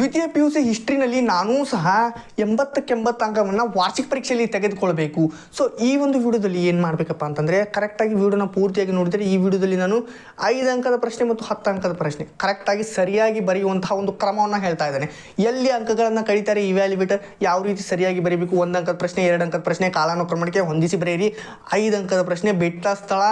ದ್ವಿತೀಯ P U C ಹಿಸ್ಟ್ರಿನಲ್ಲಿ ನಾನೂ ಸಹ ಎಂಬತ್ತಕ್ಕೆಂಬತ್ತು ಅಂಕವನ್ನು ವಾರ್ಷಿಕ ಪರೀಕ್ಷೆಯಲ್ಲಿ ತೆಗೆದುಕೊಳ್ಬೇಕು. ಸೊ ಈ ಒಂದು ವಿಡಿಯೋದಲ್ಲಿ ಏನು ಮಾಡಬೇಕಪ್ಪ ಅಂತಂದರೆ ಕರೆಕ್ಟಾಗಿ ವಿಡಿಯೋನ ಪೂರ್ತಿಯಾಗಿ ನೋಡಿದರೆ ಈ ವಿಡಿಯೋದಲ್ಲಿ ನಾನು ಐದು ಅಂಕದ ಪ್ರಶ್ನೆ ಮತ್ತು ಹತ್ತು ಅಂಕದ ಪ್ರಶ್ನೆ ಕರೆಕ್ಟಾಗಿ ಸರಿಯಾಗಿ ಬರೆಯುವಂತಹ ಒಂದು ಕ್ರಮವನ್ನು ಹೇಳ್ತಾ ಇದ್ದಾನೆ. ಎಲ್ಲಿ ಅಂಕಗಳನ್ನು ಕಳೀತಾರೆ ಇವ್ಯಾಲ್ಯುವೇಟರ್ ಯಾವ ರೀತಿ ಸರಿಯಾಗಿ ಬರೀಬೇಕು? ಒಂದು ಅಂಕದ ಪ್ರಶ್ನೆ, ಎರಡು ಅಂಕದ ಪ್ರಶ್ನೆ, ಕಾಲಾನುಕ್ರಮಣಕ್ಕೆ ಹೊಂದಿಸಿ ಬರೆಯಿರಿ. ಐದು ಅಂಕದ ಪ್ರಶ್ನೆ, ಬೆಟ್ಟ, ಸ್ಥಳ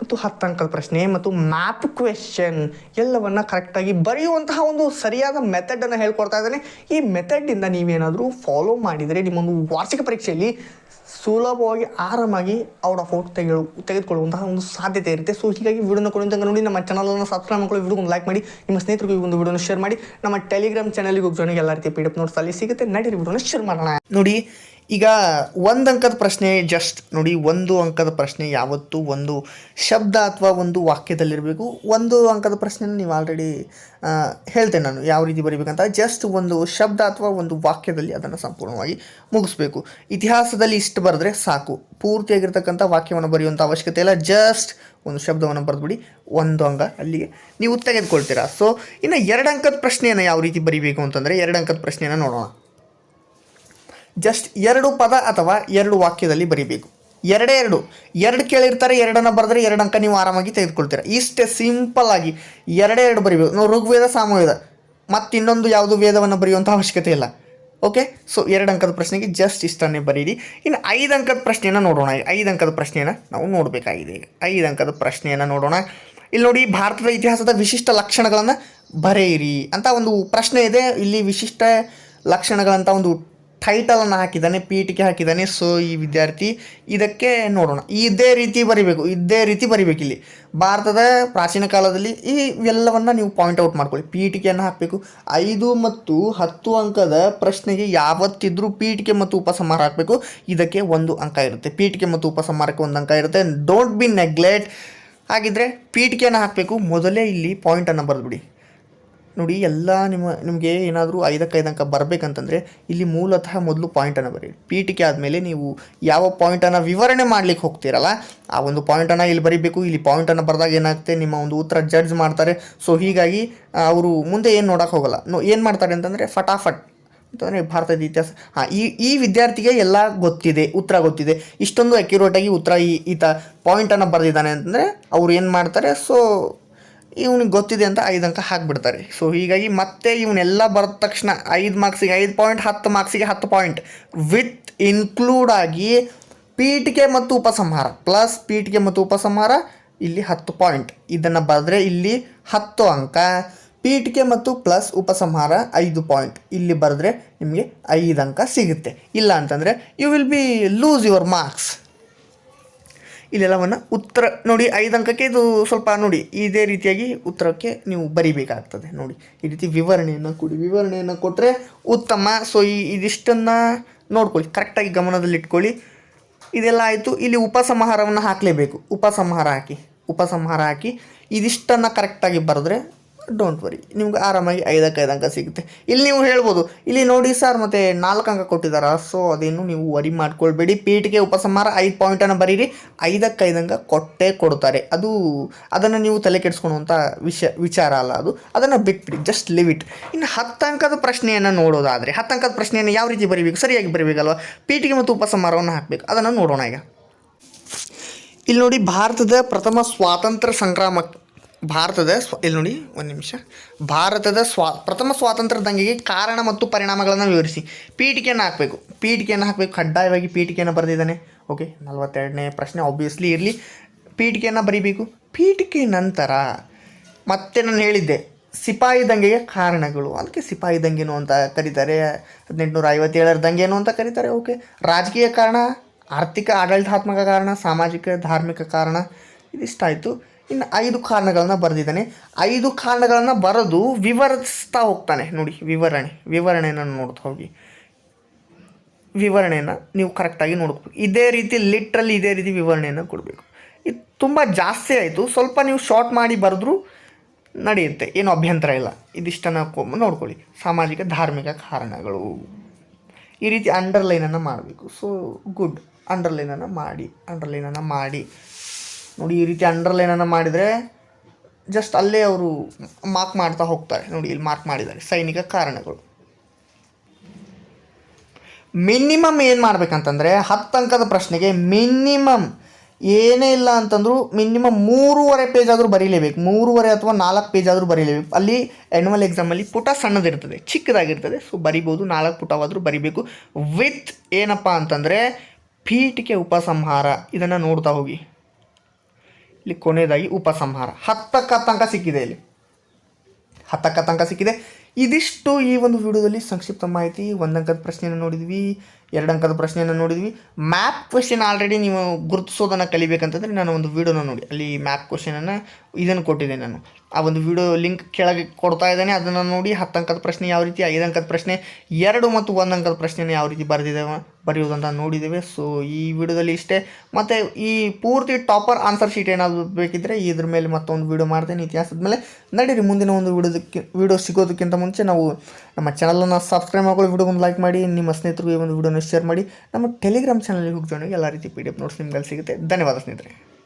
ಮತ್ತು ಹತ್ತು ಅಂಕದ ಪ್ರಶ್ನೆ ಮತ್ತು ಮ್ಯಾಪ್ ಕ್ವೆಶನ್ ಎಲ್ಲವನ್ನು ಕರೆಕ್ಟಾಗಿ ಬರೆಯುವಂತಹ ಒಂದು ಸರಿಯಾದ ಮೆಥಡನ್ನು ಹೇಳ್ಕೊಡ್ತಾ ಇದ್ದಾನೆ. ಈ ಮೆಥಡಿಂದ ನೀವೇನಾದರೂ ಫಾಲೋ ಮಾಡಿದರೆ ನಿಮ್ಮೊಂದು ವಾರ್ಷಿಕ ಪರೀಕ್ಷೆಯಲ್ಲಿ ಸುಲಭವಾಗಿ ಆರಾಮಾಗಿ ಔಟ್ ಆಫ್ ಔಟ್ ತೆಗೆದು ತೆಗೆದುಕೊಳ್ಳುವಂತಹ ಒಂದು ಸಾಧ್ಯತೆ ಇರುತ್ತೆ. ಸೊ ಹೀಗಾಗಿ ವಿಡಿಯೋನ ಕೊಡುವಂತ ನೋಡಿ, ನಮ್ಮ ಚಾನಲನ್ನು ಸಬ್ಸ್ಕ್ರೈಬ್ ಮಾಡ್ಕೊಳ್ಳಿ ವಿಡಿಯೋ ಒಂದು ಲೈಕ್ ಮಾಡಿ, ನಿಮ್ಮ ಸ್ನೇಹಿತರಿಗೆ ಈ ಒಂದು ವಿಡಿಯೋನ ಶೇರ್ ಮಾಡಿ, ನಮ್ಮ ಟೆಲಿಗ್ರಾಮ್ ಚಾನಲ್ಗೆ ಹೋಗಿ ಎಲ್ಲ ರೀತಿ ಪಿ ಡಿ ಎಫ್ ನೋಟ್ಸ್ ಅಲ್ಲಿ ಸಿಗುತ್ತೆ. ನಡೀರಿ ವಿಡಿಯೋನ ಶೇರ್ ಮಾಡೋಣ. ನೋಡಿ ಈಗ ಒಂದು ಅಂಕದ ಪ್ರಶ್ನೆ ಜಸ್ಟ್ ನೋಡಿ, ಒಂದು ಅಂಕದ ಪ್ರಶ್ನೆ ಯಾವತ್ತೂ ಒಂದು ಶಬ್ದ ಅಥವಾ ಒಂದು ವಾಕ್ಯದಲ್ಲಿರಬೇಕು. ಒಂದು ಅಂಕದ ಪ್ರಶ್ನೆನ ನೀವು ಆಲ್ರೆಡಿ ಹೇಳ್ತೇನೆ ನಾನು ಯಾವ ರೀತಿ ಬರೀಬೇಕಂತ. ಜಸ್ಟ್ ಒಂದು ಶಬ್ದ ಅಥವಾ ಒಂದು ವಾಕ್ಯದಲ್ಲಿ ಅದನ್ನು ಸಂಪೂರ್ಣವಾಗಿ ಮುಗಿಸ್ಬೇಕು. ಇತಿಹಾಸದಲ್ಲಿ ಇಷ್ಟು ಬರೆದ್ರೆ ಸಾಕು. ಪೂರ್ತಿಯಾಗಿರ್ತಕ್ಕಂಥ ವಾಕ್ಯವನ್ನು ಬರೆಯುವಂಥ ಅವಶ್ಯಕತೆ ಇಲ್ಲ. ಜಸ್ಟ್ ಒಂದು ಶಬ್ದವನ್ನು ಬರೆದ್ಬಿಡಿ. ಒಂದು ಅಂಗ ಅಲ್ಲಿಗೆ ನೀವು ತೆಗೆದುಕೊಳ್ತೀರಾ. ಸೊ ಇನ್ನು ಎರಡು ಅಂಕದ ಪ್ರಶ್ನೆಯನ್ನು ಯಾವ ರೀತಿ ಬರೀಬೇಕು ಅಂತಂದರೆ ಎರಡು ಅಂಕದ ಪ್ರಶ್ನೆಯನ್ನು ನೋಡೋಣ. ಜಸ್ಟ್ ಎರಡು ಪದ ಅಥವಾ ಎರಡು ವಾಕ್ಯದಲ್ಲಿ ಬರಿಬೇಕು. ಎರಡೇ ಎರಡು. ಎರಡು ಕೇಳಿರ್ತಾರೆ, ಎರಡನ್ನು ಬರೆದ್ರೆ ಎರಡು ಅಂಕ ನೀವು ಆರಾಮಾಗಿ ತೆಗೆದುಕೊಳ್ತೀರ. ಇಷ್ಟೇ ಸಿಂಪಲ್ ಆಗಿ ಎರಡೇ ಎರಡು ಬರಿಬೇಕು. ನಾವು ಋಗ್ವೇದ, ಸಾಮವೇದ. ಮತ್ತು ಇನ್ನೊಂದು ಯಾವುದು ವೇದವನ್ನು ಬರೆಯುವಂಥ ಅವಶ್ಯಕತೆ ಇಲ್ಲ. ಓಕೆ ಸೊ ಎರಡು ಅಂಕದ ಪ್ರಶ್ನೆಗೆ ಜಸ್ಟ್ ಇಷ್ಟನ್ನೇ ಬರೀರಿ. ಇನ್ನು ಐದು ಅಂಕದ ಪ್ರಶ್ನೆಯನ್ನು ನೋಡೋಣ. ಐದು ಅಂಕದ ಪ್ರಶ್ನೆಯನ್ನು ನಾವು ನೋಡಬೇಕಾಗಿದೆ ಐದು ಅಂಕದ ಪ್ರಶ್ನೆಯನ್ನು ನೋಡೋಣ. ಇಲ್ಲಿ ನೋಡಿ ಭಾರತದ ಇತಿಹಾಸದ ವಿಶಿಷ್ಟ ಲಕ್ಷಣಗಳನ್ನು ಬರೆಯಿರಿ ಅಂತ ಒಂದು ಪ್ರಶ್ನೆ ಇದೆ. ಇಲ್ಲಿ ವಿಶಿಷ್ಟ ಲಕ್ಷಣಗಳಂತ ಒಂದು ಟೈಟಲನ್ನು ಹಾಕಿದ್ದಾನೆ ಪೀಠಿಕೆ ಹಾಕಿದ್ದಾನೆ. ಸೊ ಈ ವಿದ್ಯಾರ್ಥಿ ಇದಕ್ಕೆ ನೋಡೋಣ. ಇದೇ ರೀತಿ ಬರಿಬೇಕು, ಇದೇ ರೀತಿ ಬರಿಬೇಕು ಇಲ್ಲಿ. ಭಾರತದ ಪ್ರಾಚೀನ ಕಾಲದಲ್ಲಿ ಈ ಎಲ್ಲವನ್ನು ನೀವು ಪಾಯಿಂಟ್ ಔಟ್ ಮಾಡ್ಕೊಳ್ಳಿ. ಪೀಠಿಕೆಯನ್ನು ಹಾಕಬೇಕು. ಐದು ಮತ್ತು ಹತ್ತು ಅಂಕದ ಪ್ರಶ್ನೆಗೆ ಯಾವತ್ತಿದ್ರೂ ಪೀಠಿಕೆ ಮತ್ತು ಉಪಸಂಹಾರ ಹಾಕಬೇಕು. ಇದಕ್ಕೆ ಒಂದು ಅಂಕ ಇರುತ್ತೆ. ಪೀಠಿಕೆ ಮತ್ತು ಉಪಸಂಹಾರಕ್ಕೆ ಒಂದು ಅಂಕ ಇರುತ್ತೆ. ಡೋಂಟ್ ಬಿ ನೆಗ್ಲೆಟ್ ಹಾಗಿದ್ರೆ ಪೀಠಿಕೆಯನ್ನು ಹಾಕಬೇಕು. ಮೊದಲೇ ಇಲ್ಲಿ ಪಾಯಿಂಟನ್ನು ಬರೆದ್ಬಿಡಿ ನೋಡಿ, ಎಲ್ಲ ನಿಮ್ಮ, ನಿಮಗೆ ಏನಾದರೂ ಐದಕ್ಕೆ ಐದು ಅಂಕ ಬರಬೇಕಂತಂದರೆ ಇಲ್ಲಿ ಮೂಲತಃ ಮೊದಲು ಪಾಯಿಂಟನ್ನು ಬರೀರಿ. ಪೀಠಿಕೆ ಆದಮೇಲೆ ನೀವು ಯಾವ ಪಾಯಿಂಟನ್ನು ವಿವರಣೆ ಮಾಡ್ಲಿಕ್ಕೆ ಹೋಗ್ತೀರಲ್ಲ, ಆ ಒಂದು ಪಾಯಿಂಟನ್ನು ಇಲ್ಲಿ ಬರೀಬೇಕು. ಇಲ್ಲಿ ಪಾಯಿಂಟನ್ನು ಬರೆದಾಗ ಏನಾಗುತ್ತೆ, ನಿಮ್ಮ ಒಂದು ಉತ್ತರ ಜಡ್ಜ್ ಮಾಡ್ತಾರೆ. ಸೊ ಹೀಗಾಗಿ ಅವರು ಮುಂದೆ ಏನು ನೋಡೋಕೆ ಹೋಗಲ್ಲ. ನೋ, ಏನು ಮಾಡ್ತಾರೆ ಅಂತಂದರೆ ಫಟಾಫಟ್. ಅಂತಂದರೆ ಭಾರತದ ಇತಿಹಾಸ. ಹಾಂ, ಈ ಈ ವಿದ್ಯಾರ್ಥಿಗೆ ಎಲ್ಲ ಗೊತ್ತಿದೆ, ಉತ್ತರ ಗೊತ್ತಿದೆ. ಇಷ್ಟೊಂದು ಅಕ್ಯುರೇಟಾಗಿ ಉತ್ತರ ಈ, ಈತ ಪಾಯಿಂಟನ್ನು ಬರೆದಿದ್ದಾನೆ ಅಂತಂದರೆ ಅವ್ರು ಏನು ಮಾಡ್ತಾರೆ ಸೊ ಇವನಿಗೆ ಗೊತ್ತಿದೆ ಅಂತ ಐದು ಅಂಕ ಹಾಕಿಬಿಡ್ತಾರೆ. ಸೊ ಹೀಗಾಗಿ ಮತ್ತೆ ಇವನ್ನೆಲ್ಲ ಬರೆದ ತಕ್ಷಣ ಐದು ಮಾರ್ಕ್ಸಿಗೆ ಐದು ಪಾಯಿಂಟ್ ಹತ್ತು ಮಾರ್ಕ್ಸಿಗೆ ಹತ್ತು ಪಾಯಿಂಟ್ ವಿತ್ ಇನ್ಕ್ಲೂಡ್ ಆಗಿ ಪೀಠಿಕೆ ಮತ್ತು ಉಪಸಂಹಾರ. ಪ್ಲಸ್ ಪೀಠಿಕೆ ಮತ್ತು ಉಪಸಂಹಾರ, ಇಲ್ಲಿ ಹತ್ತು ಪಾಯಿಂಟ್ ಇದನ್ನು ಬರೆದ್ರೆ ಇಲ್ಲಿ ಹತ್ತು ಅಂಕ. ಪೀಠಿಕೆ ಮತ್ತು ಪ್ಲಸ್ ಉಪಸಂಹಾರ ಐದು ಪಾಯಿಂಟ್ ಇಲ್ಲಿ ಬರೆದ್ರೆ ನಿಮಗೆ ಐದು ಅಂಕ ಸಿಗುತ್ತೆ. ಇಲ್ಲ ಅಂತಂದರೆ you will be lose your marks ಇಲ್ಲೆಲ್ಲವನ್ನು ಉತ್ತರ ನೋಡಿ ಐದು ಅಂಕಕ್ಕೆ ಇದು ಸ್ವಲ್ಪ ನೋಡಿ, ಇದೇ ರೀತಿಯಾಗಿ ಉತ್ತರಕ್ಕೆ ನೀವು ಬರಿಬೇಕಾಗ್ತದೆ ನೋಡಿ. ಈ ರೀತಿ ವಿವರಣೆಯನ್ನು ಕೊಡಿ. ವಿವರಣೆಯನ್ನು ಕೊಟ್ಟರೆ ಉತ್ತಮ. ಸೊ ಈ ಇದಿಷ್ಟನ್ನು ನೋಡ್ಕೊಳ್ಳಿ. ಕರೆಕ್ಟಾಗಿ ಗಮನದಲ್ಲಿಟ್ಕೊಳ್ಳಿ. ಇದೆಲ್ಲ ಆಯಿತು. ಇಲ್ಲಿ ಉಪಸಂಹಾರವನ್ನು ಹಾಕಲೇಬೇಕು. ಉಪಸಂಹಾರ ಹಾಕಿ. ಉಪಸಂಹಾರ ಹಾಕಿ. ಇದಿಷ್ಟನ್ನು ಕರೆಕ್ಟಾಗಿ ಬರೆದ್ರೆ ಡೋಂಟ್ ವರಿ ನಿಮ್ಗೆ ಆರಾಮಾಗಿ ಐದಕ್ಕೆ ಐದು ಅಂಕ ಸಿಗುತ್ತೆ. ಇಲ್ಲಿ ನೀವು ಹೇಳ್ಬೋದು. ಇಲ್ಲಿ ನೋಡಿ ಸರ್ ಮತ್ತು ನಾಲ್ಕು ಅಂಕ ಕೊಟ್ಟಿದ್ದಾರೆ ಸೊ ಅದೇನು ನೀವು ವರಿ ಮಾಡ್ಕೊಳ್ಬೇಡಿ. ಪೀಠಿಗೆ ಉಪಸಂಹಾರ ಐದು ಪಾಯಿಂಟನ್ನು ಬರೀರಿ. ಐದಕ್ಕೆ ಐದು ಅಂಕ ಕೊಟ್ಟೇ ಕೊಡ್ತಾರೆ. ಅದು, ಅದನ್ನು ನೀವು ತಲೆ ಕೆಡಿಸ್ಕೊಳುವಂಥ ವಿಷಯ ವಿಚಾರ ಅಲ್ಲ ಅದು. ಅದನ್ನು ಬಿಟ್ಬಿಡಿ. ಜಸ್ಟ್ ಲಿವ್ ಇಟ್ ಇನ್ನು ಹತ್ತು ಅಂಕದ ಪ್ರಶ್ನೆಯನ್ನು ನೋಡೋದಾದರೆ, ಹತ್ತು ಅಂಕದ ಪ್ರಶ್ನೆಯನ್ನು ಯಾವ ರೀತಿ ಬರೀಬೇಕು? ಸರಿಯಾಗಿ ಬರೀಬೇಕಲ್ವ? ಪೀಠಿಗೆ ಮತ್ತು ಉಪಸಂಹಾರವನ್ನು ಹಾಕಬೇಕು. ಅದನ್ನು ನೋಡೋಣ ಈಗ. ಇಲ್ಲಿ ನೋಡಿ ಭಾರತದ ಪ್ರಥಮ ಸ್ವಾತಂತ್ರ್ಯ ಸಂಗ್ರಾಮ ಭಾರತದ ಸ್ವ ಇಲ್ಲಿ ನೋಡಿ, ಒಂದು ನಿಮಿಷ. ಭಾರತದ ಸ್ವಾ ಪ್ರಥಮ ಸ್ವಾತಂತ್ರ್ಯ ದಂಗೆಗೆ ಕಾರಣ ಮತ್ತು ಪರಿಣಾಮಗಳನ್ನು ವಿವರಿಸಿ. ಪೀಠಿಕೆಯನ್ನು ಹಾಕಬೇಕು. ಪೀಠಿಕೆಯನ್ನು ಹಾಕಬೇಕು. ಕಡ್ಡಾಯವಾಗಿ ಪೀಠಿಕೆಯನ್ನು ಬರೆದಿದ್ದಾನೆ. ಓಕೆ ನಲವತ್ತೆರಡನೇ ಪ್ರಶ್ನೆ ಆಬ್ವಿಯಸ್ಲಿ ಇರಲಿ. ಪೀಠಿಕೆಯನ್ನು ಬರೀಬೇಕು. ಪೀಠಿಕೆ ನಂತರ ಮತ್ತೆ ನಾನು ಹೇಳಿದ್ದೆ, ಸಿಪಾಯಿ ದಂಗೆಗೆ ಕಾರಣಗಳು. ಅದಕ್ಕೆ ಸಿಪಾಯಿ ದಂಗೆನು ಅಂತ ಕರೀತಾರೆ. ಹದಿನೆಂಟುನೂರ ಐವತ್ತೇಳರ ದಂಗೆನು ಅಂತ ಕರೀತಾರೆ. ಓಕೆ ರಾಜಕೀಯ ಕಾರಣ, ಆರ್ಥಿಕ ಆಡಳಿತಾತ್ಮಕ ಕಾರಣ, ಸಾಮಾಜಿಕ ಧಾರ್ಮಿಕ ಕಾರಣ, ಇದಿಷ್ಟಾಯಿತು. ಇನ್ನು ಐದು ಕಾರಣಗಳನ್ನ ಬರೆದಿದ್ದಾನೆ. ಐದು ಕಾರಣಗಳನ್ನು ಬರೆದು ವಿವರಿಸ್ತಾ ಹೋಗ್ತಾನೆ. ನೋಡಿ, ವಿವರಣೆ, ವಿವರಣೆಯನ್ನು ನೋಡ್ತಾ ಹೋಗಿ. ವಿವರಣೆಯನ್ನು ನೀವು ಕರೆಕ್ಟಾಗಿ ನೋಡ್ಬೇಕು ಇದೇ ರೀತಿ ಲಿಟ್ರಲ್ಲಿ ಇದೇ ರೀತಿ ವಿವರಣೆಯನ್ನು ಕೊಡಬೇಕು. ಇದು ತುಂಬ ಜಾಸ್ತಿ ಆಯಿತು. ಸ್ವಲ್ಪ ನೀವು ಶಾರ್ಟ್ ಮಾಡಿ ಬರೆದ್ರೂ ನಡೆಯುತ್ತೆ. ಏನು ಅಭ್ಯಂತರ ಇಲ್ಲ. ಇದಿಷ್ಟನ್ನು ನೋಡ್ಕೊಳ್ಳಿ. ಸಾಮಾಜಿಕ, ಧಾರ್ಮಿಕ ಕಾರಣಗಳು. ಈ ರೀತಿ ಅಂಡರ್ಲೈನನ್ನು ಮಾಡಬೇಕು. ಸೊ ಗುಡ್ ಅಂಡರ್ಲೈನನ್ನು ಮಾಡಿ ಅಂಡರ್ಲೈನನ್ನು ಮಾಡಿ. ನೋಡಿ ಈ ರೀತಿ ಅಂಡರ್ಲೈನನ್ನು ಮಾಡಿದರೆ ಜಸ್ಟ್ ಅಲ್ಲೇ ಅವರು ಮಾರ್ಕ್ ಮಾಡ್ತಾ ಹೋಗ್ತಾರೆ. ನೋಡಿ ಇಲ್ಲಿ ಮಾರ್ಕ್ ಮಾಡಿದ್ದಾರೆ. ಸೈನಿಕ ಕಾರಣಗಳು. ಮಿನಿಮಮ್ ಏನು ಮಾಡ್ಬೇಕಂತಂದರೆ ಹತ್ತು ಅಂಕದ ಪ್ರಶ್ನೆಗೆ ಮಿನಿಮಮ್ ಏನೇ ಇಲ್ಲ ಅಂತಂದ್ರು ಮಿನಿಮಮ್ ಮೂರುವರೆ ಪೇಜ್ ಆದರೂ ಬರೀಲೇಬೇಕು. ಮೂರುವರೆ ಅಥವಾ ನಾಲ್ಕು ಪೇಜ್ ಆದರೂ ಬರೀಲೇಬೇಕು. ಅಲ್ಲಿ ಆ್ಯನ್ಯುವಲ್ ಎಕ್ಸಾಮಲ್ಲಿ ಪುಟ ಸಣ್ಣದಿರ್ತದೆ, ಚಿಕ್ಕದಾಗಿರ್ತದೆ. ಸೊ ಬರಿಬೋದು, ನಾಲ್ಕು ಪುಟವಾದರೂ ಬರಿಬೇಕು. ವಿತ್ ಏನಪ್ಪ ಅಂತಂದರೆ ಪೀಠಿಕೆ ಉಪಸಂಹಾರ. ಇದನ್ನು ನೋಡ್ತಾ ಹೋಗಿ. ಇಲ್ಲಿ ಕೊನೆಯದಾಗಿ ಉಪಸಂಹಾರ. ಹತ್ತಕ್ಕ ತನಕ ಸಿಕ್ಕಿದೆ ಇಲ್ಲಿ. ಹತ್ತಕ್ಕ ತನಕ ಸಿಕ್ಕಿದೆ. ಇದಿಷ್ಟು ಈ ಒಂದು ವಿಡಿಯೋದಲ್ಲಿ ಸಂಕ್ಷಿಪ್ತ ಮಾಹಿತಿ, ಒಂದಂಕದ ಪ್ರಶ್ನೆಯನ್ನು ನೋಡಿದ್ವಿ. ಎರಡು ಅಂಕದ ಪ್ರಶ್ನೆಯನ್ನು ನೋಡಿದ್ವಿ. ಮ್ಯಾಪ್ ಕ್ವೆಶನ್ ಆಲ್ರೆಡಿ ನೀವು ಗುರುತಿಸೋದನ್ನು ಕಲಿಬೇಕಂತಂದರೆ ನಾನು ಒಂದು ವಿಡಿಯೋನ ನೋಡಿ. ಅಲ್ಲಿ ಮ್ಯಾಪ್ ಕ್ವೆಶನನ್ನು ಇದನ್ನು ಕೊಟ್ಟಿದ್ದೆ ನಾನು. ಆ ಒಂದು ವಿಡಿಯೋ ಲಿಂಕ್ ಕೆಳಗೆ ಕೊಡ್ತಾ ಇದ್ದಾನೆ. ಅದನ್ನು ನೋಡಿ ಹತ್ತು ಅಂಕದ ಪ್ರಶ್ನೆ ಯಾವ ರೀತಿ, ಐದು ಅಂಕದ ಪ್ರಶ್ನೆ, ಎರಡು ಮತ್ತು ಒಂದು ಅಂಕದ ಪ್ರಶ್ನೆನ ಯಾವ ರೀತಿ ಬರೆದಿದ್ದೇವೆ, ಬರೆಯುವುದಂತ ನೋಡಿದ್ದೇವೆ. ಸೊ ಈ ವಿಡಿಯೋದಲ್ಲಿ ಇಷ್ಟೇ. ಮತ್ತು ಈ ಪೂರ್ತಿ ಟಾಪರ್ ಆನ್ಸರ್ ಶೀಟ್ ಏನಾದರೂ ಬೇಕಿದ್ದರೆ ಇದ್ರ ಮೇಲೆ ಮತ್ತೊಂದು ವೀಡಿಯೋ ಮಾಡ್ತೇನೆ. ಇತಿಹಾಸದ ಮೇಲೆ ನಡೀರಿ. ಮುಂದಿನ ಒಂದು ವಿಡಿಯೋದಕ್ಕೆ, ವಿಡಿಯೋ ಸಿಗೋದಕ್ಕಿಂತ ಮುಂಚೆ ನಾವು ನಮ್ಮ ಚಾನಲನ್ನು ಸಬ್ಸ್ಕ್ರೈಬ್ ಮಾಡ್ಕೊಳ್ಳಿ. ವಿಡಿಯೋ ಒಂದು ಲೈಕ್ ಮಾಡಿ. ನಿಮ್ಮ ಸ್ನೇಹಿತರಿಗೆ ಒಂದು ವಿಡಿಯೋನ ಶೇರ್ ಮಾಡಿ ನಮ್ಮ ಟೆಲಿಗ್ರಾಮ್ ಚಾನಲ್ಗೆ ಹೋಗಿ ಜಾಯ್ನ್ ಎಲ್ಲ ರೀತಿ ಪಿ ಡಿ ಎಫ್ ನೋಟ್ಸ್ ನಿಮ್ಗೆ ಸಿಗುತ್ತೆ. ಧನ್ಯವಾದ ಸ್ನೇಹಿತರೆ.